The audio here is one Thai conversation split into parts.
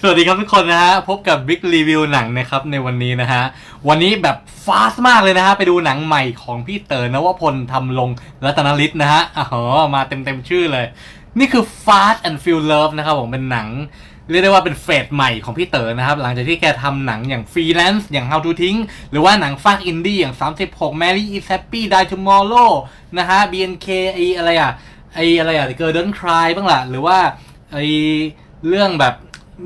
สวัสดีครับทุกคนนะฮะ พบกับบิ๊กรีวิวหนังนะครับในวันนี้นะฮะ วันนี้แบบฟาสมากเลยนะฮะ ไปดูหนังใหม่ของพี่เต๋อนวพลทำลงรัตนฤทธิ์นะฮะอ๋อมาเต็มเต็มๆชื่อเลย นี่คือ Fast and Feel Love นะครับผมเป็นหนัง เรียกได้ว่าเป็นเฟสใหม่ของพี่เต๋อนะครับ หลังจากที่แกทำหนังอย่างฟรีแลนซ์อย่าง How to ทิ้งหรือว่าหนังฟากอินดี้อย่าง 36 Mary is Happy Die Tomorrow นะฮะ BNK ไออะไรอะไออะไรอะ Girl Don't Cry บ้างล่ะหรือว่า ไอเรื่องแบบ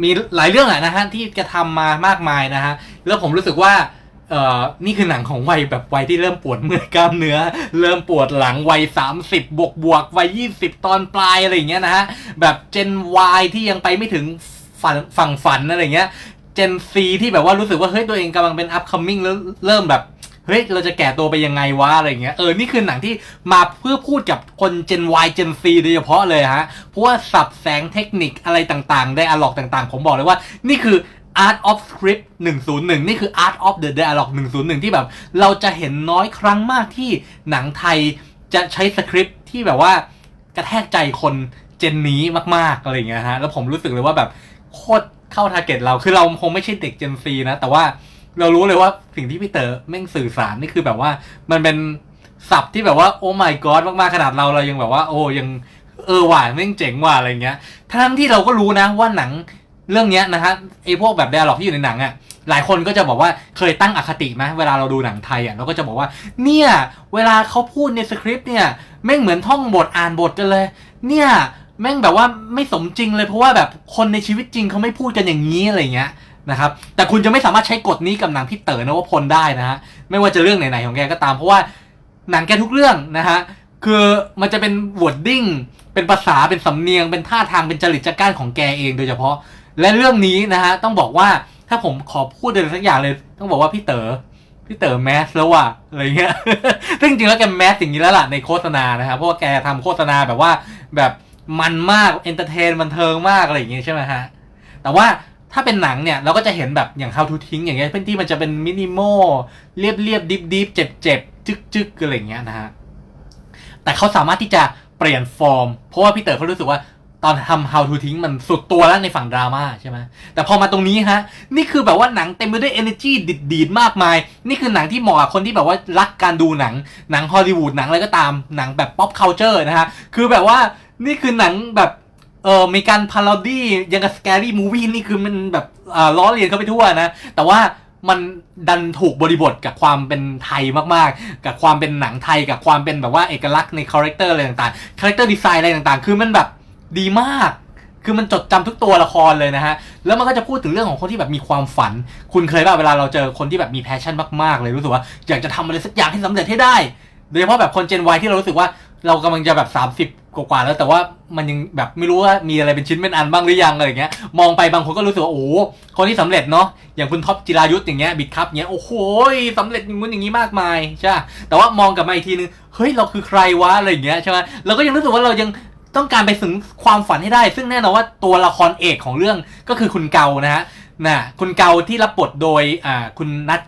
มีหลายเรื่องอะนะฮะที่แกทำมามากมายนะฮะแล้วผมรู้สึกว่าเอ่อนี่คือหนังของวัยแบบวัยที่เริ่มปวดเมื่อยกล้ามเนื้อ เริ่มปวดหลังวัย 30 บวกบวกวัย 20 ตอนปลายอะไรอย่างเงี้ยนะฮะแบบเจน Y ที่ยังไปไม่ถึงฝันฝั่งฝันอะไรอย่างเงี้ยเจน C ที่แบบว่ารู้สึกว่าเฮ้ยตัวเองกำลังเป็น upcoming แล้วเริ่มแบบ เฮ้ยเราจะแก่ตัวไปยังไงวะอะไรเงี้ยเออนี่คือหนังที่มาเพื่อพูดกับคน Gen Y Gen C โดยเฉพาะเลยฮะเพราะว่าสับแสงเทคนิคอะไรต่างๆ ไดอะล็อกต่างๆ ผมบอกเลยว่านี่คือ Art of Script 101 นี่คือ Art of the Dialogue 101 ที่แบบ เราจะเห็นน้อยครั้งมากที่หนังไทยจะใช้สคริปต์ที่แบบว่ากระแทกใจคนเจนนี้มากๆอะไรเงี้ยฮะแล้วผมรู้สึกเลยว่าแบบโคตรเข้าทาร์เก็ตเราคือเราคงไม่ใช่เด็กเจนซีนะ แต่ว่า เรารู้เลยว่าสิ่งที่พี่เต๋อแม่งสื่อสารนี่คือแบบว่า มันเป็นศัพท์ที่แบบว่าโอ้ my god มากๆขนาดเราเรายังแบบว่า โอ้ยังเออว่ะแม่งเจ๋งว่ะอะไรเงี้ย ทั้งที่เราก็รู้นะว่าหนังเรื่องเนี้ยนะฮะไอพวกแบบไดอะล็อกที่อยู่ในหนังอะ่ะหลายคนก็จะบอกว่าเคยตั้งอคติไหมเวลาเราดูหนังไทยอะ่ะเราก็จะบอกว่า เนี่ยเวลาเขาพูดในสคริปต์เนี่ยแม่งเหมือนท่องบทอ่านบทกันเลย เนี่ยแม่งแบบว่าไม่สมจริงเลยเพราะว่าแบบคนในชีวิตจริงเขาไม่พูดกันอย่างนี้อะไรเงี้ย นะครับแต่คุณจะไม่สามารถใช้กฎนี้กับหนังพี่เต๋อนวพลได้นะฮะไม่ว่าจะเรื่องไหนๆของแกก็ตาม เพราะว่าหนังแกทุกเรื่องนะฮะคือมันจะเป็นวอร์ดดิ้งเป็นภาษาเป็นสำเนียง เป็นท่าทางเป็นจริตจักร้านของแกเองโดยเฉพาะ และเรื่องนี้นะฮะต้องบอกว่าถ้าผมขอพูดอะไรสักอย่างเลย ต้องบอกว่าพี่เต๋อพี่เต๋อแมสแล้วว่ะอะไรเงี้ยซึ่งจริงแล้วแกแมสอย่างนี้แล้วล่ะในโฆษณานะครับเพราะว่าแกทำโฆษณาแบบว่าแบบมันมากเอนเตอร์เทนบันเทิงมากอะไรอย่างเงี้ยใช่ไหมฮะแต่ว่า ถ้าเป็นหนังเนี่ยเราก็จะเห็นแบบอย่าง How to ทิ้งอย่างเงี้ยเป็นที่มันจะเป็นมินิมอลเรียบเรียบดิบดิบเจ็บเจ็บจึกจึกอะไรเงี้ยนะฮะแต่เขาสามารถที่จะเปลี่ยนฟอร์ม เพราะว่าพี่เต๋อเขารู้สึกว่าตอนทำ How to ทิ้งมันสุดตัวแล้วในฝั่งดราม่าใช่ไหมแต่พอมาตรงนี้ฮะ นี่คือแบบว่าหนังเต็มไปด้วย energy ดิดดีดมากมาย นี่คือหนังที่เหมาะกับคนที่แบบว่ารักการดูหนัง หนังฮอลลีวูดหนังอะไรก็ตามหนังแบบ pop culture นะฮะ คือแบบว่านี่คือหนังแบบ เออมีการพาราดี้ยังกับ scary movie นี่คือมันแบบอ่าล้อเลียนเข้าไปทั่วนะ แต่ว่ามันดันถูกบริบทกับความเป็นไทยมากๆ กับความเป็นหนังไทย กับความเป็นแบบว่าเอกลักษณ์ในคาแรคเตอร์อะไรต่างๆ คาแรคเตอร์ดีไซน์อะไรต่างๆ คือมันแบบดีมาก คือมันจดจำทุกตัวละครเลยนะฮะ แล้วมันก็จะพูดถึงเรื่องของคนที่แบบมีความฝัน คุณเคยป่ะเวลาเราเจอคนที่แบบมีแพชชั่นมากๆ เลยรู้สึกว่าอยากจะทำอะไรสักอย่างให้สำเร็จให้ได้ โดยเฉพาะแบบคนเจนวที่เรารู้สึกว่า เรากำลังจะแบบ 30 กว่าๆแล้วแต่ว่ามันยังแบบไม่รู้ว่ามีอะไรเป็นชิ้นเป็นอันบ้างหรือยังอะไรอย่างเงี้ยมองไปบางคนก็รู้สึกว่าโอ้คนที่สำเร็จเนาะอย่างคุณท็อปจิรายุทธ์อย่างเงี้ยบิดคัพเงี้ยโอ้โหสำเร็จอย่างงู้นอย่างงี้มากมายใช่แต่ว่ามองกลับมาอีกทีนึงเฮ้ยเราคือใครวะอะไรอย่างเงี้ยใช่ไหมเราก็ยังรู้สึกว่าเรายังต้องการไปถึงความฝันให้ได้ ซึ่งแน่นอนว่าตัวละครเอกของเรื่องก็คือคุณเกานะฮะน่ะคุณเกาที่รับบทโดยอ่าคุณนัท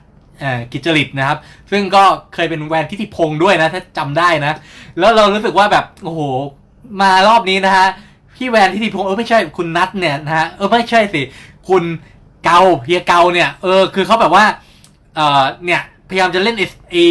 กิจจริตนะครับ ซึ่งก็เคยเป็นแวนทิติพงศ์ด้วยนะ ถ้าจำได้นะ แล้วเรารู้สึกว่าแบบโอ้โหมารอบนี้นะฮะพี่แวนทิติพงศ์เออไม่ใช่คุณนัทเนี่ยนะฮะเออไม่ใช่สิคุณเกาเฮียเกาเนี่ยเออคือเขาแบบว่าเอ่อเนี่ยพยายามจะเล่นไอ้ไอ้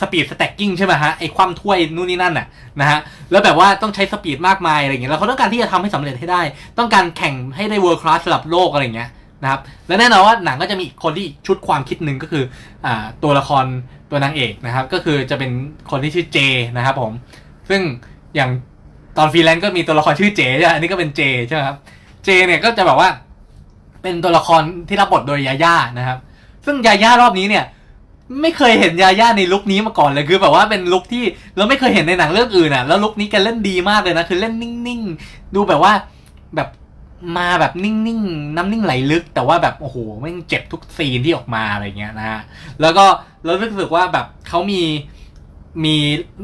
สปีดสแต็กกิ้งใช่ไหมฮะไอความถ้วยนู่นนี่นั่นน่ะนะฮะแล้วแบบว่าต้องใช้สปีดมากมายอะไรเงี้ยแล้วเขาต้องการที่จะทำให้สำเร็จให้ได้ ต้องการแข่งให้ได้เวิร์คลาสระดับโลกอะไรเงี้ย นะครับและแน่นอนว่าหนังก็จะมีคนที่ชุดความคิดหนึ่งก็คืออตัวละครตัวนางเอกนะครับ ก็คือจะเป็นคนที่ชื่อเจนะครับผมซึ่งอย่างตอนฟรีแลนซ์ก็มีตัวละครชื่อเจใช่ไหมอันนี้ก็เป็นเจใช่ไหมครับเจเนี่ยก็จะแบบว่าเป็นตัวละครที่รับบทโดยยาย่านะครับ ซึ่งยาย่ารอบนี้เนี่ยไม่เคยเห็นยาย่าในลุคนี้มาก่อนเลยคือแบบว่าเป็นลุคที่เราไม่เคยเห็นในหนังเรื่องอื่นอะแล้วลุคนี้แกเล่นดีมากเลยนะคือเล่นนิ่งๆ ดูแบบว่าแบบ มาแบบนิ่งๆ น้ำนิ่งไหลลึก แต่ว่าแบบโอ้โหแม่งเจ็บทุกซีนที่ออกมาอะไรเงี้ยนะฮะแล้วก็เรารู้สึกว่าแบบเขามีมี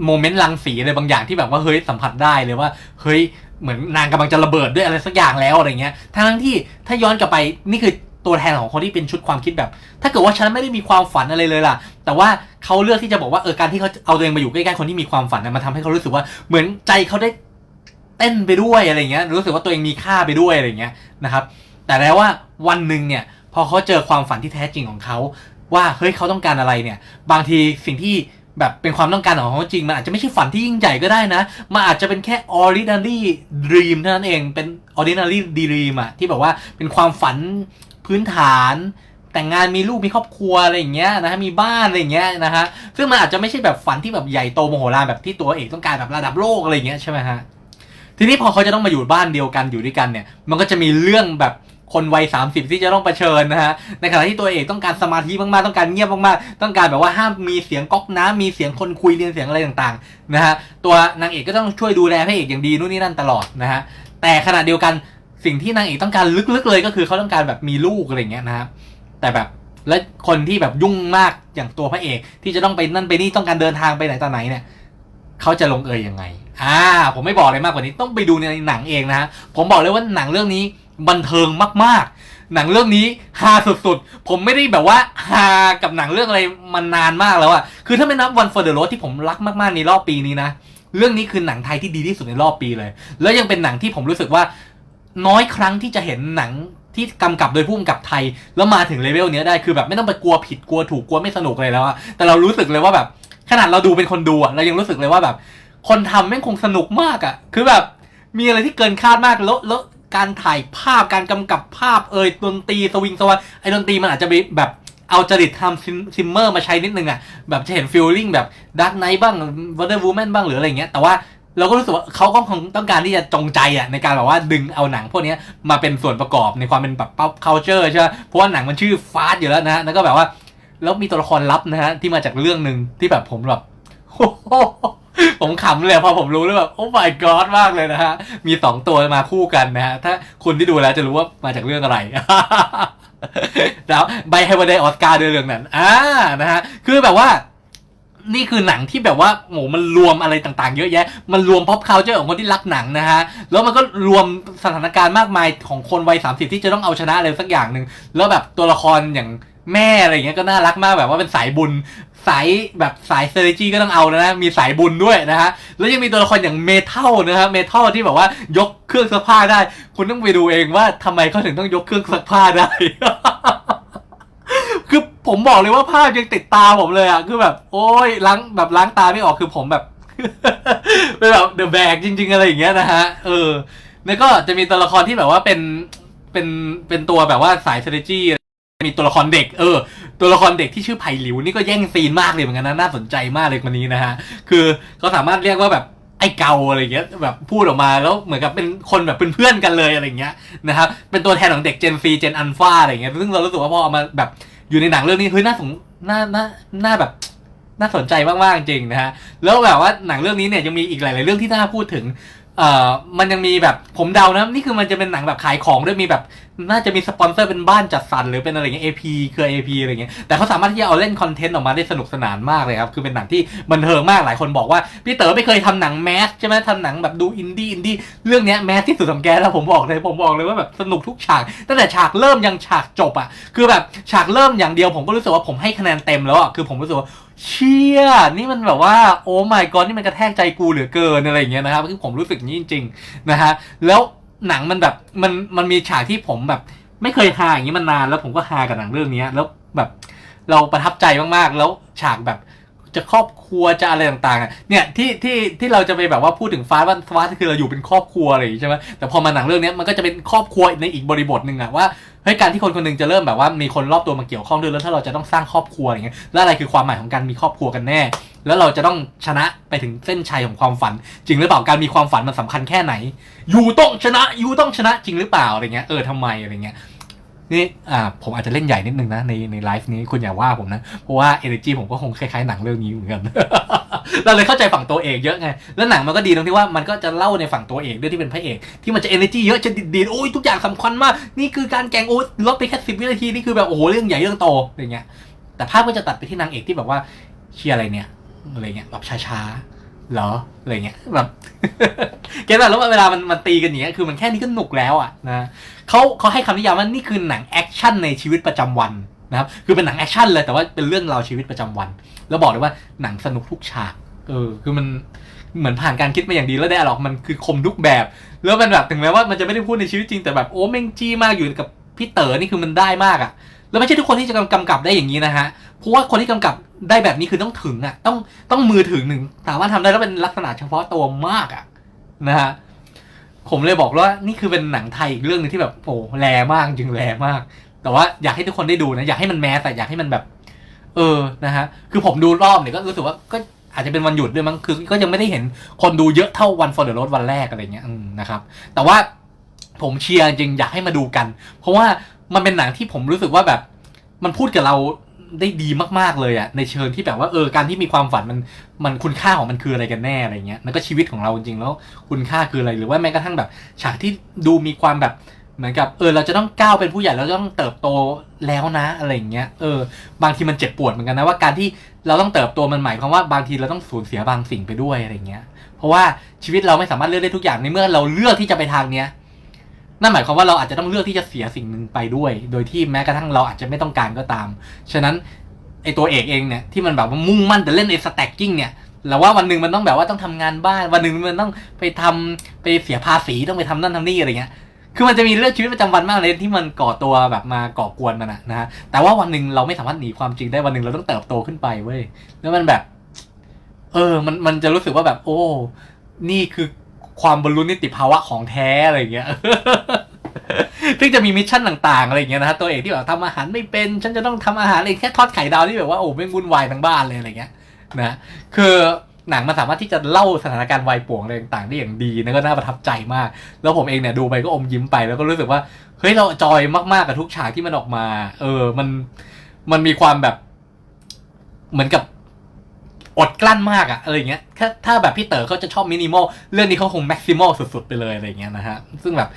โมเมนต์รังสีอะไรบางอย่างที่แบบว่าเฮ้ยสัมผัสได้เลยว่าเฮ้ยเหมือนนางกำลังจะระเบิดด้วยอะไรสักอย่างแล้วอะไรเงี้ยทั้งที่ถ้าย้อนกลับไปนี่คือตัวแทนของคนที่เป็นชุดความคิดแบบ ถ้าเกิดว่าฉันไม่ได้มีความฝันอะไรเลยล่ะ แต่ว่าเขาเลือกที่จะบอกว่าเออการที่เขาเอาตัวเองมาอยู่ใกล้ๆคนที่มีความฝันนะมันทำให้เขารู้สึกว่าเหมือนใจเขาได้ เต้นไปด้วยอะไรเงี้ยรู้สึกว่าตัวเองมีค่าไปด้วยอะไรเงี้ยนะครับ แต่แล้วว่าวันหนึ่งเนี่ยพอเขาเจอความฝันที่แท้จริงของเขาว่าเฮ้ยเขาต้องการอะไรเนี่ย บางทีสิ่งที่แบบเป็นความต้องการของเขาจริง มันอาจจะไม่ใช่ฝันที่ยิ่งใหญ่ก็ได้นะ มันอาจจะเป็นแค่ ordinary dream เท่านั้นเองเป็น ordinary dream อะที่แบบว่าเป็นความฝันพื้นฐาน แต่งงานมีลูกมีครอบครัวอะไรอย่างเงี้ยนะฮะมีบ้านอะไรอย่างเงี้ยนะฮะซึ่งมันอาจจะไม่ใช่แบบฝันที่แบบใหญ่โตมโหฬารแบบที่ตัวเอกต้องการแบบระดับโลกอะไรอย่างเงี้ยใช่ไหมฮะ ทีนี้พอเขาจะต้องมาอยู่บ้านเดียวกันอยู่ด้วยกันเนี่ย มันก็จะมีเรื่องแบบคนวัย30 ที่จะต้องเผชิญนะฮะ ในขณะที่ตัวเอกต้องการสมาธิมากๆ ต้องการเงียบมากๆ ต้องการแบบว่าห้ามมีเสียงก๊อกน้ำมีเสียงคนคุยเรียนเสียงอะไรต่างๆนะฮะ ตัวนางเอกก็ต้องช่วยดูแลพระเอกอย่างดีนู่นนี่นั่นตลอดนะฮะ แต่ขณะเดียวกันสิ่งที่นางเอกต้องการลึกๆเลยก็คือเขาต้องการแบบมีลูกอะไรเงี้ยนะฮะ แต่แบบและคนที่แบบยุ่งมากอย่างตัวพระเอกที่จะต้องไปนั่นไปนี่ต้องการเดินทางไปไหนต่อไหนเนี่ยเขาจะลงเอยยังไง อ่า ผมไม่บอกอะไรมากกว่านี้ต้องไปดูในหนังเองนะฮะผมบอกเลยว่าหนังเรื่องนี้บันเทิงมาก ๆ หนังเรื่องนี้ฮาสุดๆ ผมไม่ได้แบบว่าฮากับหนังเรื่องอะไรมานานมากแล้วอะคือถ้าไม่นับ One for the Road ที่ผมรักมากๆในรอบปีนี้นะ เรื่องนี้คือหนังไทยที่ดีที่สุดในรอบปีเลย แล้วยังเป็นหนังที่ผมรู้สึกว่าน้อยครั้งที่จะเห็นหนังที่กำกับโดยผู้กำกับไทย แล้วมาถึงเลเวลเนี้ยได้คือแบบไม่ต้องไปกลัวผิดกลัวถูกกลัวไม่สนุกเลยแล้วอะแต่เรารู้สึกเลยว่าแบบขนาดเราดูเป็นคนดูอะเรายังรู้สึกเลยว่าแบบ คนทำแม่งคงสนุกมากอะคือแบบมีอะไรที่เกินคาดมากแล้วแล้วการถ่ายภาพการกำกับภาพเอ่ยดนตรีสวิงสวัสไอ้ดนตรีมันอาจจะมีแบบเอาจริตทำซิมเมอร์มาใช้นิดนึงอะแบบจะเห็นฟิลลิ่งแบบดักไนท์บ้างวันเดอร์วูแมนบ้างหรืออะไรเงี้ย แต่ว่าเราก็รู้สึกว่าเขาก็คงต้องการที่จะจงใจอะในการแบบว่าดึงเอาหนังพวกนี้มาเป็นส่วนประกอบในความเป็นแบบ pop culture ใช่ไหมเพราะว่าหนังมันชื่อฟาสอยู่แล้วนะฮะแล้วก็แบบว่า แล้วมีตัวละครลับนะฮะที่มาจากเรื่องหนึ่งที่แบบผมแบบ ผมขำเลยพอผมรู้แล้วแบบโอ้ my god มากเลยนะฮะ มีสองตัวมาคู่กันนะฮะ ถ้าคุณที่ดูแล้วจะรู้ว่ามาจากเรื่องอะไร แล้วใบให้ว่าไดออสการ์ด้วยเรื่องนั้น อ่า นะฮะ คือแบบว่านี่คือหนังที่แบบว่าโหมันรวมอะไรต่างๆ เยอะแยะ มันรวม pop culture ของคนที่รักหนังนะฮะ แล้วมันก็รวมสถานการณ์มากมายของคนวัยสามสิบที่จะต้องเอาชนะอะไรสักอย่างหนึ่ง แล้วแบบตัวละครอย่างแม่อะไรอย่างเงี้ยก็น่ารักมากแบบว่าเป็นสายบุญ สายแบบสายเซอร์จีก็ต้องเอานะ มีสายบุญด้วยนะฮะ แล้วยังมีตัวละครอย่างเมทัลนะฮะเมทัลที่แบบว่ายกเครื่องซักผ้าได้ คุณต้องไปดูเองว่าทำไมเขาถึงต้องยกเครื่องซักผ้าได้ คือผมบอกเลยว่าภาพยังติดตาผมเลยอะคือแบบ โอ้ยล้างแบบล้างตาไม่ออกคือผมแบบเป็นแบบเดอะแบกจริง ๆ อะไรอย่างเงี้ยนะฮะ เออ แล้วก็จะมีตัวละครที่แบบว่าเป็นเป็นเป็นตัวแบบว่าสาย strategy มีตัวละครเด็ก เออ ตัวละครเด็กที่ชื่อไผ่หลิวนี่ก็แย่งซีนมากเลยเหมือนกันนะน่าสนใจมากเลยคนนี้นะฮะคือเขาสามารถเรียกว่าแบบไอ้เกาอะไรเงี้ยแบบพูดออกมาแล้วเหมือนกับเป็นคนแบบเป็นเพื่อนกันเลยอะไรเงี้ยนะครับเป็นตัวแทนของเด็ก Gen Z Gen Alpha อะไรเงี้ยซึ่งเรารู้สึกว่าพอเอามาแบบอยู่ในหนังเรื่องนี้เฮ้ยน่าสงน่าน่าน่าแบบน่าสนใจมากๆจริงนะฮะแล้วแบบว่าหนังเรื่องนี้เนี่ยยังมีอีกหลาย ๆ เรื่องที่น่าพูดถึง เอ่อมันยังมีแบบผมเดานะนี่คือมันจะเป็นหนังแบบขายของด้วยมีแบบ น่าจะมีสปอนเซอร์เป็นบ้านจัดสรรหรือเป็นอะไรเงี้ย AP เครือ AP อะไรเงี้ยแต่เขาสามารถที่จะเอาเล่นคอนเทนต์ออกมาได้สนุกสนานมากเลยครับ คือเป็นหนังที่บันเทิงมากหลายคนบอกว่า พี่เต๋อไม่เคยทำหนังแมสใช่ไหมทำหนังแบบดูอินดี้อินดี้เรื่องเนี้ยแมสที่สุดของแกแล้วผมบอกเลยผมบอกเลยว่าแบบสนุกทุกฉาก ตั้งแต่ฉากเริ่มยังฉากจบอะคือแบบฉากเริ่มอย่างเดียวผมก็รู้สึกว่าผมให้คะแนนเต็มแล้วอะคือผมรู้สึกว่า เชี่ยนี่มันแบบว่าโอ้ my god นี่มันกระแทกใจกูเหลือเกินอะไรอย่างเงี้ยนะครับคือผมรู้สึกนี้จริงๆนะฮะแล้วหนังมันแบบมันมันมีฉากที่ผมแบบ ไม่เคยฮาอย่างนี้มานาน แล้วผมก็ฮากับหนังเรื่องนี้แล้วแบบเราประทับใจมากๆ แล้วฉากแบบ จะครอบครัวจะอะไรต่างๆเนี่ยที่ที่ที่เราจะไปแบบว่าพูดถึงฟ้าว่าฟ้าคือเราอยู่เป็นครอบครัวอะไรอย่างงี้ใช่ไหมแต่พอมาหนังเรื่องนี้มันก็จะเป็นครอบครัวในอีกบริบทหนึ่งอะว่าเฮ้ยการที่คนคนหนึงจะเริ่มแบบว่ามีคนรอบตัวมาเกี่ยวข้องด้วยแล้วถ้าเราจะต้องสร้างครอบครัวอย่างเงี้ยแล้วอะไรคือความหมายของการมีครอบครัวกันแน่ แล้วเราจะต้องชนะไปถึงเส้นชัยของความฝัน จริงหรือเปล่าการมีความฝันมันสำคัญแค่ไหนยูต้องชนะยูต้องชนะจริงหรือเปล่าอะไรเงี้ยเออทำไมอะไรเงี้ย นี่อ่าผมอาจจะเล่นใหญ่นิดนึงนะในในไลฟ์นี้คุณอย่าว่าผมนะ เพราะว่า energy ผมก็คงคล้ายๆหนังเรื่องนี้เหมือนกัน เราเลยเข้าใจฝั่งตัวเอกเยอะไง แล้วหนังมันก็ดีตรงที่ว่ามันก็จะเล่าในฝั่งตัวเอกด้วยที่เป็นพระเอก ที่มันจะ energy เยอะจะดีดโอ้ยทุกอย่างสำคัญมาก นี่คือการแกงโอ้ยลดไปแค่สิบวินาทีนี่คือแบบโอ้โหเรื่องใหญ่เรื่องโตอะไรเงี้ยแต่ภาพก็จะตัดไปที่นางเอกที่แบบว่าเชียอะไรเนี่ยอะไรเงี้ยแบบช้าๆ เหรออะไรเงี้ยแบบเก็ตป่ะแล้วเวลามันมันตีกันอย่างเงี้ยคือมันแค่นี้ก็หนุกแล้วอะนะเขาเขาให้คำนิยามว่านี่คือหนังแอคชั่นในชีวิตประจำวันนะครับคือเป็นหนังแอคชั่นเลยแต่ว่าเป็นเรื่องราวชีวิตประจำวัน แล้วบอกเลยว่าหนังสนุกทุกฉากเออคือมันเหมือนผ่านการคิดมาอย่างดีแล้วได้หรอกมันคือคมทุกแบบ แล้วมันแบบถึงแม้ว่ามันจะไม่ได้พูดในชีวิตจริงแต่แบบโอ้แมงจี้มากอยู่กับพี่เต๋อนี่คือมันได้มากอะ แล้วไม่ใช่ทุกคนที่จะกำกับได้อย่างนี้นะฮะ เพราะว่าคนที่กำกับได้แบบนี้คือต้องถึงอะ ต้องต้องมือถึงหนึ่งสามารถทำได้แล้วเป็นลักษณะเฉพาะตัวมากอะนะฮะผมเลยบอกว่านี่คือเป็นหนังไทยอีกเรื่องหนึงที่แบบโอ้แรงมากจริงแรงมาก แต่ว่าอยากให้ทุกคนได้ดูนะอยากให้มันแมสแต่อยากให้มันแบบ เออนะฮะคือผมดูรอบเนี่ยก็รู้สึกว่าก็อาจจะเป็นวันหยุดด้วยมั้งคือ ก็ยังไม่ได้เห็นคนดูเยอะเท่าวันฟอร์เดอร์โรดวันแรกอะไรเงี้ยนะครับ แต่ว่าผมเชียร์จริงอยากให้มาดูกัน เพราะว่ามันเป็นหนังที่ผมรู้สึกว่าแบบ มันพูดกับเรา ได้ดีมากๆเลยอะในเชิงที่แบบว่าเออการที่มีความฝันมันมันคุณค่าของมันคืออะไรกันแน่อะไรเงี้ยมันก็ชีวิตของเราจริงๆแล้วคุณค่าคืออะไรหรือว่าแม้กระทั่งแบบฉากที่ดูมีความแบบเหมือนกับเออเราจะต้องก้าวเป็นผู้ใหญ่เราจะต้องเติบโตแล้วนะอะไรอย่างเงี้ยเออบางทีมันเจ็บปวดเหมือนกันนะว่าการที่เราต้องเติบโตมันหมายความว่าบางทีเราต้องสูญเสียบางสิ่งไปด้วยอะไรเงี้ย เพราะว่าชีวิตเราไม่สามารถเลือกได้ทุกอย่างในเมื่อเราเลือกที่จะไปทางเนี้ย นั่นหมายความว่าเราอาจจะต้องเลือกที่จะเสียสิ่งหนึ่งไปด้วย โดยที่แม้กระทั่งเราอาจจะไม่ต้องการก็ตาม ฉะนั้นไอตัวเอกเองเนี่ยที่มันแบบว่ามุ่งมั่นแต่เล่นไอสแต็กกิ้งเนี่ยเราว่าวันหนึ่งมันต้องแบบว่าต้องทำงานบ้าน วันหนึ่งมันต้องไปทำไปเสียภาษีต้องไปทำนั่นทำนี่อะไรเงี้ย คือมันจะมีเรื่องชีวิตประจำวันมากเลยที่มันก่อตัวแบบมาก่อกวนมันอะนะฮะ แต่ว่าวันหนึ่งเราไม่สามารถหนีความจริงได้วันหนึ่งเราต้องเติบโตขึ้นไปเว้ย แล้วมันแบบ เออ มันมันจะรู้สึกว่าแบบ โอ้ นี่คือ ความบรรลุนิติภาวะของแท้อะไรเงี้ยซึ่งจะมีมิชชั่นต่างๆอะไรอย่างเงี้ยนะฮะตัวเอกที่แบบทำอาหารไม่เป็นฉันจะต้องทำอาหารเองแค่ทอดไข่ดาวที่แบบว่าโอ้ไม่วุ่นวายทั้งบ้านเลยอะไรเงี้ยนะคือหนังมันสามารถที่จะเล่าสถานการณ์วายป่วงอะไรต่างๆได้อย่างดีนะก็น่าประทับใจมาก แล้วผมเองเนี่ยดูไปก็อมยิ้มไปแล้วก็รู้สึกว่าเฮ้ยเราจอยมากๆกับทุกฉากที่มันออกมา เออมันมันมีความแบบ เหมือนกับ อดกลั้นมากอะอะไรเงี้ยถ้าถ้าแบบพี่เต๋อเขาจะชอบมินิมอลเรื่องนี้เขาคงแม็กซิมอลสุดๆไปเลยอะไรเงี้ยนะฮะซึ่งแบบ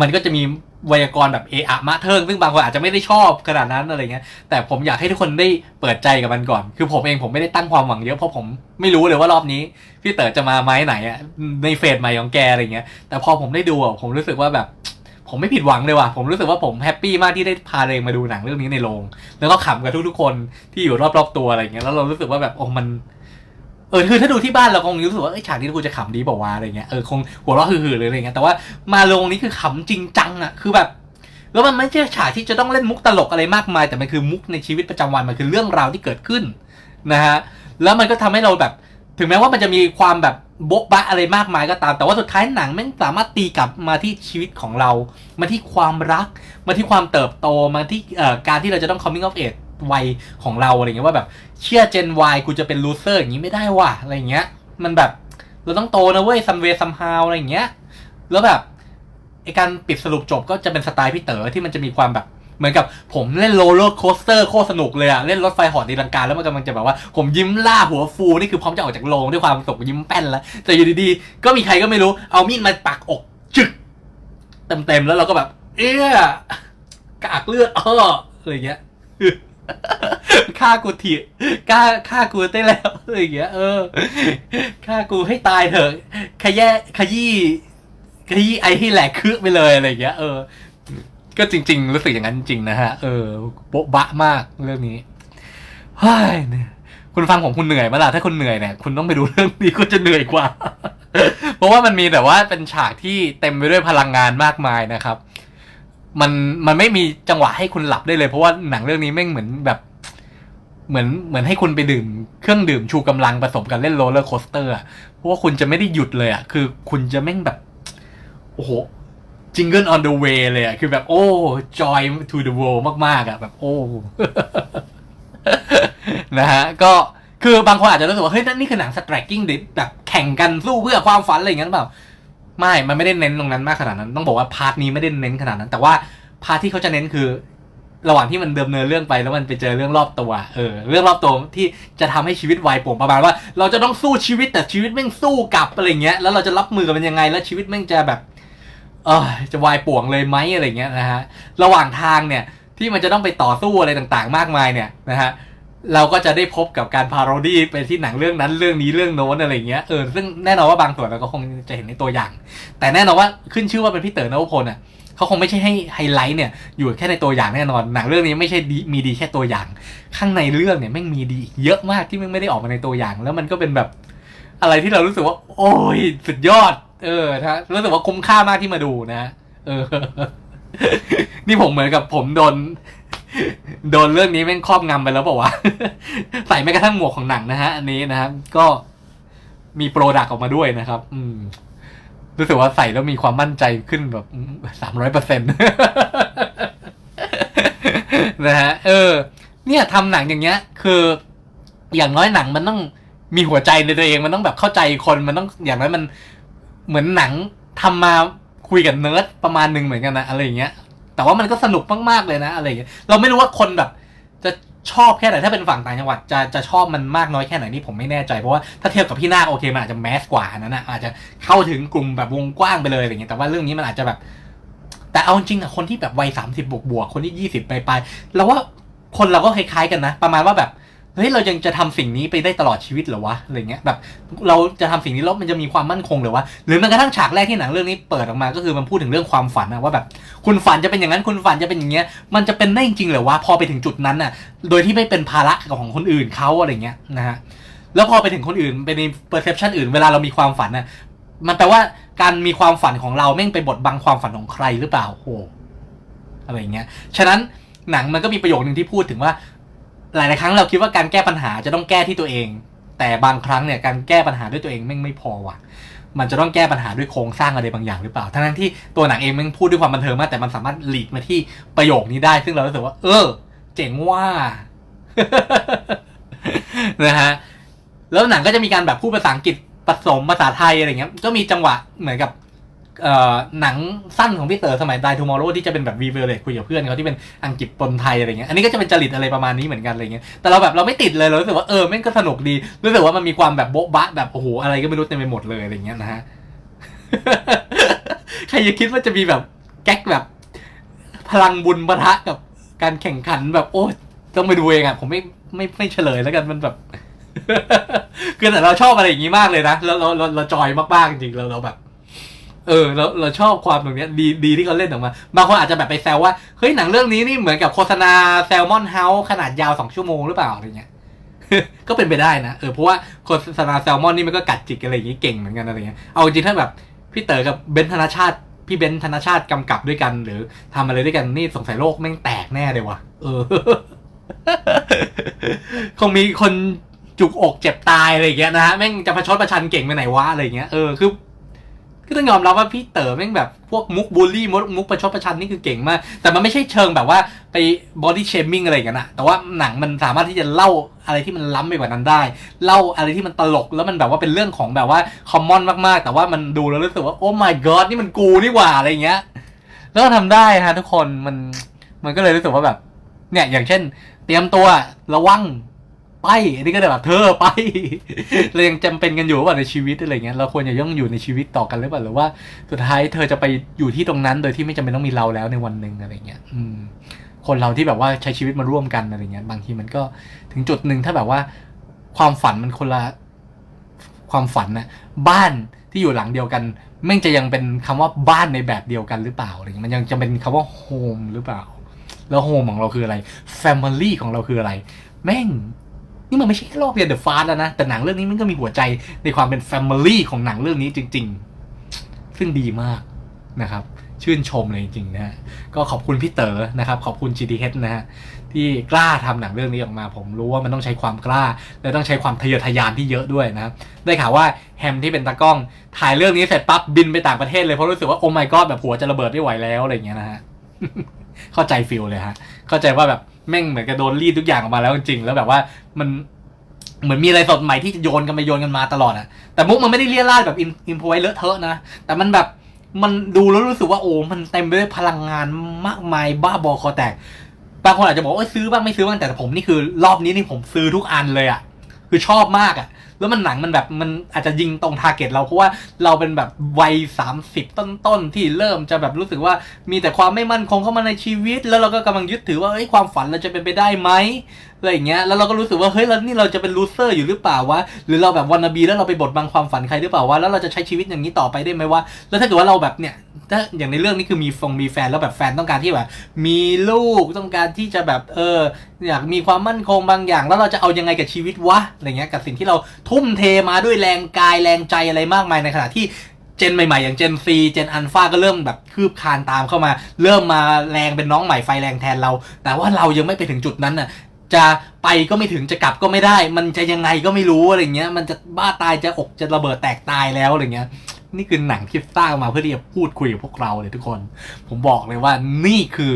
มันก็จะมีไวยากรณ์แบบเออะมะเทิงซึ่งบางคนอาจจะไม่ได้ชอบขนาดนั้นอะไรเงี้ยแต่ผมอยากให้ทุกคนได้เปิดใจกับมันก่อน คือผมเองผมไม่ได้ตั้งความหวังเยอะเพราะผมไม่รู้เลยว่ารอบนี้พี่เต๋อจะมาไม้ไหนอะในเฟสใหม่ของแกอะไรเงี้ยแต่พอผมได้ดูอะผมรู้สึกว่าแบบผมไม่ผิดหวังเลยว่ะ ผมรู้สึกว่าผมแฮปปี้มากที่ได้พาเรงมาดูหนังเรื่องนี้ในโรง แล้วก็ขำกับทุกๆคนที่อยู่รอบๆตัวอะไรเงี้ย แล้วเรารู้สึกว่าแบบโอ้มัน เออคือถ้าดูที่บ้านเราคงรู้สึกว่าฉากนี้กูจะขำดีเปล่าอะไรเงี้ยเออคงหัวเราะฮือๆเลยอะไรเงี้ยแต่ว่ามาโรงนี้คือขำจริงจังอะคือแบบแล้วมันไม่ใช่ฉากที่จะต้องเล่นมุกตลกอะไรมากมาย แต่มันคือมุกในชีวิตประจำวันมันคือเรื่องราวที่เกิดขึ้นนะฮะแล้วมันก็ทำให้เราแบบ ถึงแม้ว่ามันจะมีความแบบโบ๊ะบะอะไรมากมายก็ตาม แต่ว่าสุดท้ายหนังแม่งสามารถตีกลับมาที่ชีวิตของเรา มาที่ความรัก มาที่ความเติบโตมาที่การที่เราจะต้อง coming of age วัยของเราอะไรเงี้ยว่าแบบเชื่อเจน Y กูจะเป็นลูเซอร์อย่างนี้ไม่ได้ว่ะอะไรเงี้ย มันแบบเราต้องโตนะเว้ย some way somehow อะไรเงี้ย แล้วแบบไอการปิดสรุปจบก็จะเป็นสไตล์พี่เต๋อที่มันจะมีความแบบเหมือนกับผมเล่นโรลเลอร์โคสเตอร์โคตรสนุกเลยอะเล่นรถไฟหอตีลังกาแล้วมันกำลังจะแบบว่า ผมยิ้มล่าหัวฟูนี่คือพร้อมจะออกจากโรงด้วยความสุขยิ้มแป้นแล้วแต่อยู่ดีๆ ก็มีใครก็ไม่รู้เอามีดมาปักอกจึกเต็มๆแล้วเราก็แบบ เอ๊ะกากเลือดอ้ออะไรเงี้ย ฆ่ากูทีกล้าฆ่ากูได้แล้วอะไรอย่างเงี้ย เออฆ่ากูให้ตายเถอะ ขยแย่ขยี้ขยี้ไอให้แหลกคึกไปเลยอะไรอย่างเงี้ย เออ ก็จริง ๆ รู้สึกอย่างนั้นจริงนะฮะ เออโบ๊ะบะมากเรื่องนี้เฮ้ยเนี่ยคุณฟังผมคุณเหนื่อยไหมล่ะถ้าคุณเหนื่อยเนี่ยคุณต้องไปดูเรื่องนี้คุณจะเหนื่อยกว่า เพราะว่ามันมีแต่ว่าเป็นฉากที่เต็มไปด้วยพลังงานมากมายนะครับ มันมันไม่มีจังหวะให้คุณหลับได้เลย เพราะว่าหนังเรื่องนี้แม่งเหมือนแบบ เหมือนเหมือนให้คุณไปดื่ม เครื่องดื่มชูกำลังผสมกันเล่นโรลเลอร์โคสเตอร์เพราะว่าคุณจะไม่ได้หยุดเลยอะคือคุณจะแม่งแบบ โอ้โห jingle on the way เลยอะคือแบบโอ้ joy to the world มากๆอะแบบโอ้นะฮะก็คือบางคนอาจจะรู้สึกว่า เฮ้ยนั่นนี่คือหนัง striking หรือแบบแข่งกันสู้เพื่อความฝันอะไรอย่างนั้นหรือเปล่า ไม่มันไม่ได้เน้นตรงนั้นมากขนาดนั้น ต้องบอกว่าพาร์ทนี้ไม่ได้เน้นขนาดนั้น แต่ว่าพาร์ทที่เขาจะเน้นคือ ระหว่างที่มันเดิมเนินเรื่องไปแล้วมันไปเจอเรื่องรอบตัว เออ เรื่องรอบตัวที่จะทำให้ชีวิตวายป่วงประมาณว่า เราจะต้องสู้ชีวิตแต่ชีวิตแม่งสู้กลับอะไรเงี้ย แล้วเราจะรับมือกับมันยังไง แล้วชีวิตแม่งจะแบบ เออจะวายป่วงเลยไหมอะไรเงี้ยนะฮะ ระหว่างทางเนี่ยที่มันจะต้องไปต่อสู้อะไรต่างๆ มากมายเนี่ยนะฮะ เราก็จะได้พบกับการพาโรดี้ไปที่หนังเรื่องนั้นเรื่องนี้เรื่องโน้นอะไรเงี้ยเออซึ่งแน่นอนว่าบางส่วนเราก็คงจะเห็นในตัวอย่าง แต่แน่นอนว่าขึ้นชื่อว่าเป็นพี่เต๋อนวพลอะเขาคงไม่ใช่ให้ไฮไลท์เนี่ยอยู่แค่ในตัวอย่างแน่นอนหนังเรื่องนี้ไม่ใช่มีดีแค่ตัวอย่าง ข้างในเรื่องเนี่ยแม่งมีดีเยอะมากที่แม่งไม่ได้ออกมาในตัวอย่าง แล้วมันก็เป็นแบบอะไรที่เรารู้สึกว่า โอ้ยสุดยอด เออนะรู้สึกว่าคุ้มค่ามากที่มาดูนะ เออ นี่ผมเหมือนกับผมโดน โดนเรื่องนี้แม่งครอบงำไปแล้วเปล่าใส่แม้กระทั่งหมวกของหนังนะฮะ อันนี้นะครับ ก็มีโปรดักต์ออกมาด้วยนะครับ อืม รู้สึกว่าใส่แล้วมีความมั่นใจขึ้นแบบสามร้อยเปอร์เซ็นต์นะฮะ เออ เนี่ยทำหนังอย่างเงี้ย คือ อย่างน้อยหนังมันต้องมีหัวใจในตัวเอง มันต้องแบบเข้าใจคน มันต้องอย่างน้อยมันเหมือนหนังทำมา คุยกับเนิร์ดประมาณหนึ่งเหมือนกันนะอะไรอย่างเงี้ย แต่ว่ามันก็สนุกมากๆเลยนะ อะไรอย่างเงี้ยเราไม่รู้ว่าคนแบบ จะชอบแค่ไหนถ้าเป็นฝั่งต่างจังหวัดจะจะชอบมันมากน้อยแค่ไหนนี่ผมไม่แน่ใจเพราะว่าถ้าเทียบกับพี่นาคโอเคมันอาจจะแมสกว่านั้นนะอาจจะเข้าถึงกลุ่มแบบวงกว้างไปเลยอะไรเงี้ยแต่ว่าเรื่องนี้มันอาจจะแบบ แต่เอาจริงอะคนที่แบบวัยสามสิบบวกบวกคนที่ยี่สิบไปไปเราว่าคนเราก็คล้ายๆกันนะ ประมาณว่าแบบ เฮ้ยเรายังจะทำสิ่งนี้ไปได้ตลอดชีวิตเหรอวะอะไรเงี้ยแบบเราจะทำสิ่งนี้แล้วมันจะมีความมั่นคงเหรือวะหรือแม้กระทั่งฉากแรกที่หนังเรื่องนี้เปิดออกมาก็คือมันพูดถึงเรื่องความฝันนะว่าแบบคุณฝันจะเป็นอย่างนั้นคุณฝันจะเป็นอย่างเงี้ยมันจะเป็นได้จริงเหรือวะพอไปถึงจุดนั้นน่ะ โดยที่ไม่เป็นภาระของคนอื่นเขาอะไรเงี้ยนะฮะแล้วพอไปถึงคนอื่นเป็นใน perception อื่นเวลาเรามีความฝันน่ะมันแปลว่าการมีความฝันของเราแม่งไปบดบังความฝันของใครหรือเปล่าโอ้อะไรเงี้ยฉะนั้นหนังมันก็มีประโยคนึงที่พูดถึงว่า หลายๆครั้งเราคิดว่าการแก้ปัญหาจะต้องแก้ที่ตัวเอง แต่บางครั้งเนี่ยการแก้ปัญหาด้วยตัวเองแม่งไม่พอว่ะ มันจะต้องแก้ปัญหาด้วยโครงสร้างอะไรบางอย่างหรือเปล่า ทั้งที่ตัวหนังเองแม่งพูดด้วยความบันเทิงมากแต่มันสามารถหลีดมาที่ประโยคนี้ได้ ซึ่งเรารู้สึกว่า เออ เจ๋งว่านะฮะแล้วหนังก็จะมีการแบบพูดภาษาอังกฤษผสมภาษาไทยอะไรเงี้ย ก็มีจังหวะเหมือนกับ หนังสั้นของพี่เต๋อสมัย Die Tomorrow ที่จะเป็นแบบวีเวอร์เลยคุยกับเพื่อนเขาที่เป็นอังกฤษปนไทยอะไรเงี้ยอันนี้ก็จะเป็นจริตอะไรประมาณนี้เหมือนกันอะไรเงี้ยแต่เราแบบเราไม่ติดเลยเรารู้สึกว่าเออแม่งก็สนุกดีรู้สึกว่ามันมีความแบบโบ๊ะบะแบบโอ้โหอะไรก็ไม่รู้เต็มไปหมดเลยอะไรเงี้ยนะฮะใครจะคิดว่าจะมีแบบแก๊กแบบ พลังบุญปะทะกับการแข่งขันแบบโอ้ต้องไปดูเองอะผมไม่ไม่ไม่เฉลยแล้วกันมันแบบคือแต่เราชอบอะไรอย่างนี้มากเลยนะเราเราเราจอยมากๆจริงเราเราแบบ เออเราเราชอบความตรงเนี้ยดีดีที่เขาเล่นออกมา บางคนอาจจะแบบไปแซวว่า เฮ้ยหนังเรื่องนี้นี่เหมือนกับโฆษณาแซลมอนเฮาส์ขนาดยาวสองชั่วโมงหรือเปล่าอะไรเงี้ยก็เป็นไปได้นะเออเพราะว่าโฆษณาแซลมอนนี่มันก็กัดจิกอะไรอย่างงี้เก่งเหมือนกันอะไรเงี้ยเอาจริงถ้าแบบพี่เต๋อกับเบนธนาชาติพี่เบนธนาชาติกำกับด้วยกัน หรือทำอะไรด้วยกันนี่สงสัยโลกแม่งแตกแน่เลยว่ะเออคงมีคนจุกอกเจ็บตายอะไรอย่างเงี้ยนะฮะแม่งจะประชดประชันเก่งไปไหนวะอะไรอย่างเงี้ยเออคือ ก็ต้องยอมรับว่าพี่เต๋อแม่งแบบพวกมุกบูลลี่มุกมุกประชดประชันนี่คือเก่งมาก แต่มันไม่ใช่เชิงแบบว่าไปบอดี้เชมิ่งอะไรอย่างเงี้ยนะแต่ว่าหนังมันสามารถที่จะเล่าอะไรที่มันล้ำไปกว่านั้นได้ เล่าอะไรที่มันตลกแล้วมันแบบว่าเป็นเรื่องของแบบว่าคอมมอนมากๆ แต่ว่ามันดูแล้วรู้สึกว่าโอ้ my god นี่มันกูนี่หว่าอะไรเงี้ย แล้วก็ทำได้ฮะทุกคนมันมันก็เลยรู้สึกว่าแบบเนี่ยอย่างเช่น เตรียมตัวระวัง ไปอันนี้ก็แบบเธอไปเรายังจำเป็นกันอยู่ว่าในชีวิตอะไรเงี้ยเราควรจะย่องอยู่ในชีวิตต่อกันหรือเปล่าหรือว่าสุดท้ายเธอจะไปอยู่ที่ตรงนั้น โดยที่ไม่จำเป็นต้องมีเราแล้วในวันหนึ่งอะไรเงี้ยอืมคนเราที่แบบว่าใช้ชีวิตมาร่วมกันอะไรเงี้ยบางทีมันก็ถึงจุดหนึ่งถ้าแบบว่า ความฝันมันคนละความฝันนะบ้านที่อยู่หลังเดียวกันแม่งจะยังเป็นคำว่าบ้านในแบบเดียวกันหรือเปล่าอะไรเงี้ยมันยังจะเป็นคำว่าโฮมหรือเปล่า แล้วโฮมของเราคืออะไร Family ของเราคืออะไร แม่ง นี่มันไม่ใช่แค่ลอกเรียนเดอะฟาสแล้วนะ แต่หนังเรื่องนี้มันก็มีหัวใจในความเป็น Family ของหนังเรื่องนี้จริง ๆ ซึ่งดีมากนะครับ ชื่นชมเลยจริงๆนะฮะก็ขอบคุณพี่เต๋อนะครับ ขอบคุณ GDH นะฮะที่กล้าทำหนังเรื่องนี้ออกมา ผมรู้ว่ามันต้องใช้ความกล้า และต้องใช้ความทะเยอทะยานที่เยอะด้วยนะได้ข่าวว่าแฮมที่เป็นตากล้องถ่ายเรื่องนี้เสร็จปั๊บบินไปต่างประเทศเลยเพราะรู้สึกว่าโอ้ my god แบบหัวจะระเบิดไม่ไหวแล้วอะไรอย่างเงี้ยนะฮะเข้าใจฟิลเลยฮะเข้าใจว่าแบบ แม่งเหมือนกับโดนรีดทุกอย่างออกมาแล้วจริงๆแล้วแบบว่ามันเหมือนมีอะไรสดใหม่ที่จะโยนกันไปโยนกันมาตลอดอะแต่มุกมันไม่ได้เลี่ยราดแบบอินอินพไวเลอะเทอะนะ แต่มันแบบมันดูแล้วรู้สึกว่าโอ้มันเต็มไปด้วยพลังงานมากมายบ้าบอคอแตก บางคนอาจจะบอกว่าเอ้ซื้อบ้างไม่ซื้อบ้างแต่ผมนี่คือ รอบนี้นี่ผมซื้อทุกอันเลยอะ คือชอบมากอะแล้วมันหนังมันแบบมันอาจจะยิงตรงทาร์เก็ตเราเพราะว่าเราเป็นแบบวัยสามสิบต้นๆ ที่เริ่มจะแบบรู้สึกว่ามีแต่ความไม่มั่นคงเข้ามาในชีวิต แล้วเราก็กำลังยึดถือว่าเอ้ยความฝันเราจะเป็นไปได้ไหมอะไรอย่างเงี้ยแล้วเราก็รู้สึกว่าเฮ้ยแล้วนี่เราจะเป็นลูเซอร์อยู่หรือเปล่าวะหรือเราแบบวันนาบีแล้วเราไปบดบังความฝันใครหรือเปล่าวะแล้วเราจะใช้ชีวิตอย่างนี้ต่อไปได้ไหมวะแล้วถ้าเกิดว่าเราแบบเนี่ย ถ้าอย่างในเรื่องนี้คือมีฟงมีแฟนแล้วแบบแฟนต้องการที่แบบ มีลูกต้องการที่จะแบบเอออยากมีความมั่นคงบางอย่าง แล้วเราจะเอายังไงกับชีวิตวะอะไรเงี้ยกับสิ่งที่เราทุ่มเทมาด้วยแรงกายแรงใจอะไรมากมายในขณะที่เจนใหม่ๆ อย่างเจนซีเจนอันฟาก็เริ่มแบบคืบคลานตามเข้ามา เริ่มมาแรงเป็นน้องใหม่ไฟแรงแทนเรา แต่ว่าเรายังไม่ไปถึงจุดนั้นน่ะจะไปก็ไม่ถึงจะกลับก็ไม่ได้ มันจะยังไงก็ไม่รู้อะไรเงี้ยมันจะบ้าตายจะอกจะระเบิดแตกตายแล้วอะไรเงี้ย นี่คือหนังที่สร้างมาเพื่อที่จะพูดคุยกับพวกเราเลยทุกคน ผมบอกเลยว่านี่คือ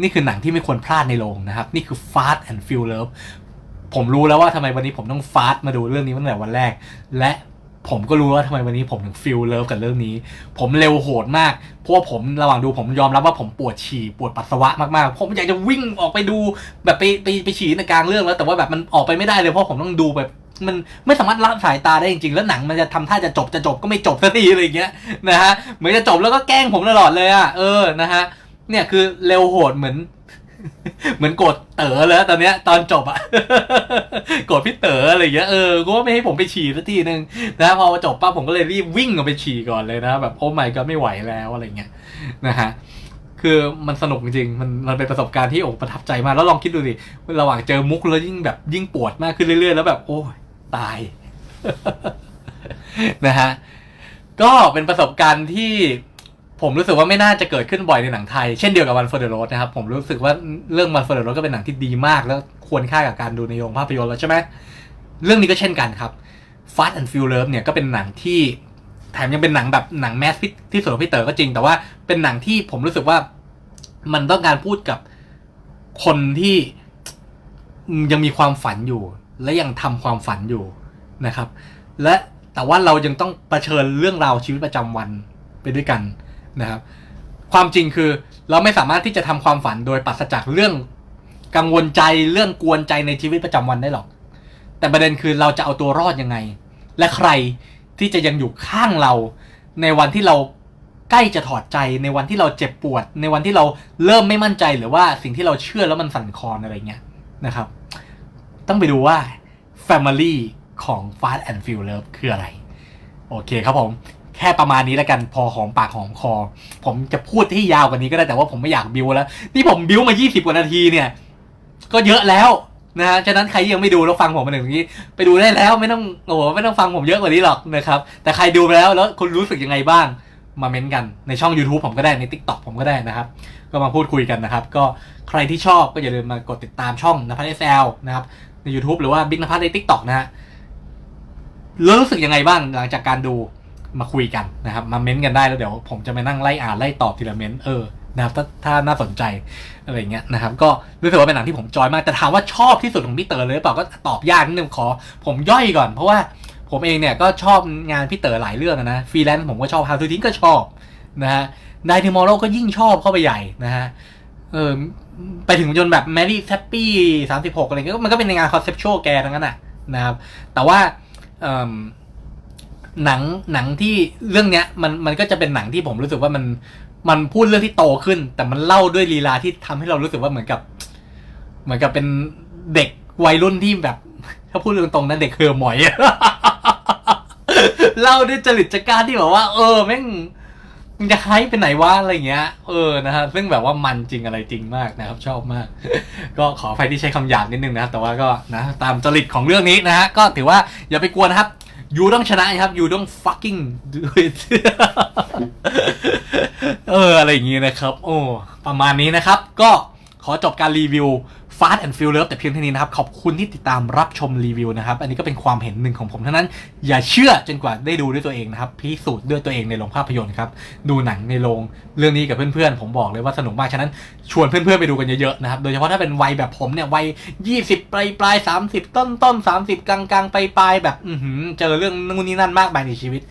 นี่คือหนังที่ไม่ควรพลาดในโรงนะครับ นี่คือ Fast and Feel o v e ผมรู้แล้วว่าทำไมวันนี้ผมต้องฟาสมาดูเรื่องนี้ตั้งแต่วันแรก และผมก็รู้ว่าทำไมวันนี้ผมถึงฟิลเลิฟกับเรื่องนี้ ผมเร็วโหดมาก เพราะว่าผมระหว่างดูผมยอมรับว่าผมปวดฉี่ปวดปัสสาวะมากๆ ผมอยากจะวิ่งออกไปดูแบบไปไปไปฉี่ในกลางเรื่องแล้วแต่ว่าแบบมันออกไปไม่ได้เลยเพราะผมต้องดูแบบ มันไม่สามารถละสายตาได้จริงๆ แล้วหนังมันจะทำท่าจะจบจะจบก็ไม่จบสักทีอะไรเงี้ยนะฮะเหมือนจะจบแล้วก็แกล้งผมตลอดเลยอะเออนะฮะเนี่ยคือเร็วโหดเหมือน เหมือนโกรธเต๋อเลยตอนเนี้ย ตอนจบอะโกรธพี่เต๋ออะไรเงี้ยเออก็ไม่ให้ผมไปฉี่สักทีนึงนะพอจบปั๊บผมก็เลยรีบวิ่งออกไปฉี่ก่อนเลยนะแบบโอ้ไม่ก็ไม่ไหวแล้วอะไรเงี้ยนะฮะคือมันสนุกจริง มันมันเป็นประสบการณ์ที่โอ้ประทับใจมาก แล้วลองคิดดูดิระหว่างเจอมุกแล้วยิ่งแบบยิ่งปวดมากขึ้นเรื่อยๆ แล้วแบบโอ้ย ตาย นะฮะ ก็เป็นประสบการณ์ที่ผมรู้สึกว่าไม่น่าจะเกิดขึ้นบ่อยในหนังไทย เช่นเดียวกับวัน for the road นะครับ ผมรู้สึกว่าเรื่องวัน for the road ก็เป็นหนังที่ดีมาก แล้วควรค่ากับการดูในโรงภาพยนตร์แล้วใช่ไหมเรื่องนี้ก็เช่นกันครับ Fast and Furious เนี่ยก็เป็นหนังที่แถมยังเป็นหนังแบบหนังแมสที่ที่สุดของพี่เต๋อก็จริง แต่ว่าเป็นหนังที่ผมรู้สึกว่ามันต้องการพูดกับคนที่ยังมีความฝันอยู่ และยังทำความฝันอยู่นะครับ และแต่ว่าเรายังต้องประเชิญเรื่องราวชีวิตประจำวันไปด้วยกันนะครับ ความจริงคือเราไม่สามารถที่จะทำความฝันโดยปราศจากเรื่องกังวลใจเรื่องกวนใจในชีวิตประจำวันได้หรอก แต่ประเด็นคือเราจะเอาตัวรอดยังไง และใครที่จะยังอยู่ข้างเรา ในวันที่เราใกล้จะถอดใจในวันที่เราเจ็บปวด ในวันที่เราเริ่มไม่มั่นใจหรือว่าสิ่งที่เราเชื่อแล้วมันสั่นคลอนอะไรเงี้ยนะครับ ต้องไปดูว่า Family ของ Fast and f u r i o u คืออะไร โอเคครับผม แค่ประมาณนี้แล้วกันพอหอมปากหอมคอ ผมจะพูดที่ยาวกว่านี้ก็ได้แต่ว่าผมไม่อยากบิวแล้ว นี่ผมบิวมา 20 กว่านาทีเนี่ย ก็เยอะแล้วนะฮะ ฉะนั้นใครยังไม่ดูแล้วฟังผมมาถึงนี้ ไปดูได้แล้วไม่ต้องโอ้โหไม่ต้องฟังผมเยอะกว่านี้หรอกนะครับ แต่ใครดูไปแล้วแล้วคุณรู้สึกยังไงบ้าง มาเม้นกันในช่อง YouTube ผมก็ได้ใน TikTok ผมก็ได้นะครับ ก็มาพูดคุยกันนะครับ ก็ใครที่ชอบก็อย่าลืมมากดติดตามช่องนภัสเอสนะครับ ใน YouTube หรือว่าบิ๊กนภัสใน TikTok นะฮะแล้วรู้สึกยังไงบ้างหลังจากการดูมาคุยกันนะครับ มาเม้นต์กันได้แล้วเดี๋ยวผมจะมานั่งไล่อ่านไล่ตอบทีละเม้นต์เออนะครับถ้าถ้าน่าสนใจอะไรเงี้ยนะครับ ก็รู้สึกว่าเป็นหนังที่ผมจอยมาก แต่ถามว่าชอบที่สุดของพี่เต๋อเลยหรือเปล่าก็ตอบยากนิดนึงขอ ผมย่อยก่อน เพราะว่าผมเองเนี่ยก็ชอบงานพี่เต๋อหลายเรื่องนะฟรีแลนซ์ผมก็ชอบ How to ทิ้งก็ชอบนะฮะไดทิมอร์โก็ยิ่งชอบเข้าไปใหญ่นะฮะ เออ ไปถึงจนแบบแมรี่แซปปี้สามสิบหกอะไรเงี้ยมันก็เป็นในงานคอนเซปชวลแกทั้งนั้นน่ะนะครับ แต่ว่าเออหนังหนังที่เรื่องเนี้ยมันมันก็จะเป็นหนังที่ผมรู้สึกว่ามันมันพูดเรื่องที่โตขึ้น แต่มันเล่าด้วยลีลาที่ทำให้เรารู้สึกว่าเหมือนกับ เหมือนกับเป็นเด็กวัยรุ่นที่แบบ ถ้าพูดตรงๆนะเด็กเฮอร์หมอยเล่าด้วยจริตจักรานที่แบบว่า เออแม่ง มึงจะไฮป์ไปไหนวะอะไรเงี้ย เออนะฮะซึ่งแบบว่ามันจริงอะไรจริงมากนะครับ ชอบมาก ก็ขออภัยที่ใช้คำหยาบนิดนึงนะครับแต่ว่าก็นะตามจริตของเรื่องนี้นะฮะก็ถือว่าอย่าไปกลัวนะครับยูต้องชนะครับยูต้อง fucking do it เอออะไรอย่างงี้นะครับ โอ้ประมาณนี้นะครับ ก็ขอจบการรีวิว Fast and Feel Love แต่เพียงเท่านี้นะครับ ขอบคุณที่ติดตามรับชมรีวิวนะครับ อันนี้ก็เป็นความเห็นหนึ่งของผมเท่านั้น อย่าเชื่อจนกว่าได้ดูด้วยตัวเองนะครับ พิสูจน์ด้วยตัวเองในโรงภาพยนตร์ครับ ดูหนังในโรงเรื่องนี้กับเพื่อนๆ ผมบอกเลยว่าสนุกมาก ฉะนั้นชวนเพื่อนๆ ไปดูกันเยอะๆนะครับ โดยเฉพาะถ้าเป็นวัยแบบผมเนี่ยวัย 20 ปลายปลายๆ30ต้นต้นๆ30กลางกลางปลายปลายแบบอืเจอเรื่องนู่นนี่นั่นมากมายในชีวิต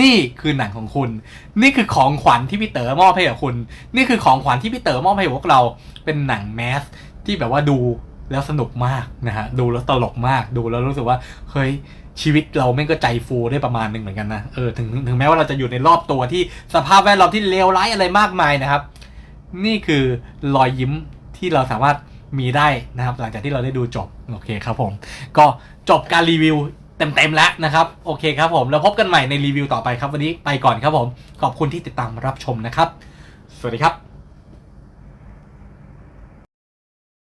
นี่คือหนังของคุณ นี่คือของขวัญที่พี่เต๋อมอบให้กับคุณ นี่คือของขวัญที่พี่เต๋อมอบให้พวกเรา เป็นหนังแมส ที่แบบว่าดูแล้วสนุกมากนะฮะดูแล้วตลกมากดูแล้วรู้สึกว่าเฮ้ยชีวิตเราแม่งก็ใจฟูได้ประมาณหนึ่งเหมือนกันนะเออถึงถึงแม้ว่าเราจะอยู่ในรอบตัวที่สภาพแวดล้อมที่เลวร้ายอะไรมากมายนะครับ นี่คือรอยยิ้มที่เราสามารถมีได้นะครับ หลังจากที่เราได้ดูจบโอเคครับผม ก็จบการรีวิวเต็มๆแล้วนะครับ โอเคครับผม แล้วพบกันใหม่ในรีวิวต่อไปครับวันนี้ไปก่อนครับผม ขอบคุณที่ติดตามรับชมนะครับ สวัสดีครับ